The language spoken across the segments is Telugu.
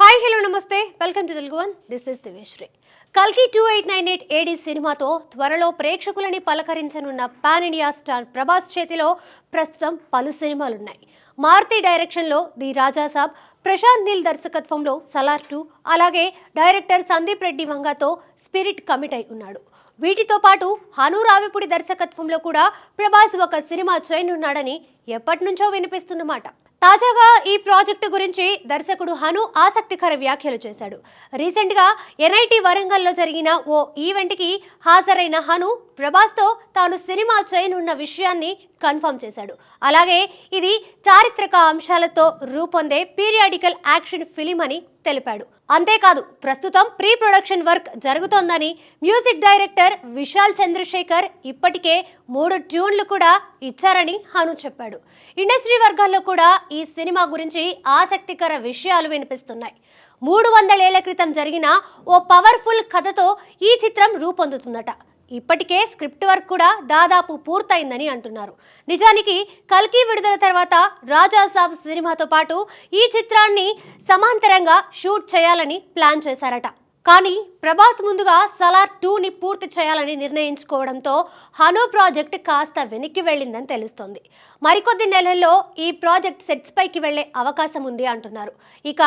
Hi hello namaste. Welcome to Telugu one. This is Diveshri కల్కి two eight nine eight AD సినిమాతో త్వరలో ప్రేక్షకులని పలకరించనున్న పాన్ ఇండియా స్టార్ ప్రభాస్ చేతిలో ప్రస్తుతం పలు సినిమాలున్నాయి. మారుతి డైరెక్షన్లో ది రాజాసాబ్ ప్రశాంత్ నీల్ దర్శకత్వంలో సలార్ టూ అలాగే డైరెక్టర్ సందీప్ రెడ్డి వంగతో స్పిరిట్ కమిట్ అయి ఉన్నాడు. వీటితో పాటు హను రావిపూడి దర్శకత్వంలో కూడా ప్రభాస్ ఒక సినిమా చేయనున్నాడని ఎప్పటి నుంచో వినిపిస్తున్నమాట తాజాగా ఈ ప్రాజెక్టు గురించి దర్శకుడు హను ఆసక్తికర వ్యాఖ్యలు చేశాడు. రీసెంట్గా ఎన్ఐటి వరంగల్లో జరిగిన ఓ ఈవెంట్కి హాజరైన హను ప్రభాస్తో తాను సినిమా చేయనున్న విషయాన్ని కన్ఫర్మ్ చేశాడు. అలాగే ఇది చారిత్రక అంశాలతో రూపొందే పీరియాడికల్ యాక్షన్ ఫిలిం అని తెలిపాడు. అంతేకాదు ప్రస్తుతం ప్రీ ప్రొడక్షన్ వర్క్ జరుగుతోందని మ్యూజిక్ డైరెక్టర్ విశాల్ చంద్రశేఖర్ ఇప్పటికే మూడు ట్యూన్లు కూడా ఇచ్చారని హను చెప్పాడు. ఇండస్ట్రీ వర్గాల్లో కూడా ఈ సినిమా గురించి ఆసక్తికర విషయాలు వినిపిస్తున్నాయి. మూడు వందలేళ్ళ క్రితం జరిగిన ఓ పవర్ఫుల్ కథతో ఈ చిత్రం రూపొందుతుందట. ఇప్పటికే స్క్రిప్ట్ వర్క్ కూడా దాదాపు పూర్తయిందని అంటున్నారు. నిజానికి కల్కి విడుదల తర్వాత రాజాసాబ్ సినిమాతో పాటు ఈ చిత్రాన్ని సమాంతరంగా షూట్ చేయాలని ప్లాన్ చేశారట. కానీ ప్రభాస్ ముందుగా సలార్ టూని పూర్తి చేయాలని నిర్ణయించుకోవడంతో హను ప్రాజెక్ట్ కాస్త వెనక్కి వెళ్ళిందని తెలుస్తోంది. మరికొద్ది నెలల్లో ఈ ప్రాజెక్ట్ సెట్స్ పైకి వెళ్ళే అవకాశం ఉంది అంటున్నారు. ఇక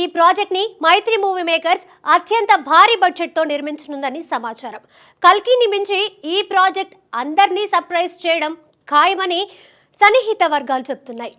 ఈ ప్రాజెక్ట్ని మైత్రి మూవీ మేకర్స్ అత్యంత భారీ బడ్జెట్తో నిర్మించనుందని సమాచారం. కల్కిని మించి ఈ ప్రాజెక్ట్ అందరినీ సర్ప్రైజ్ చేయడం ఖాయమని సన్నిహిత వర్గాలు చెప్తున్నాయి.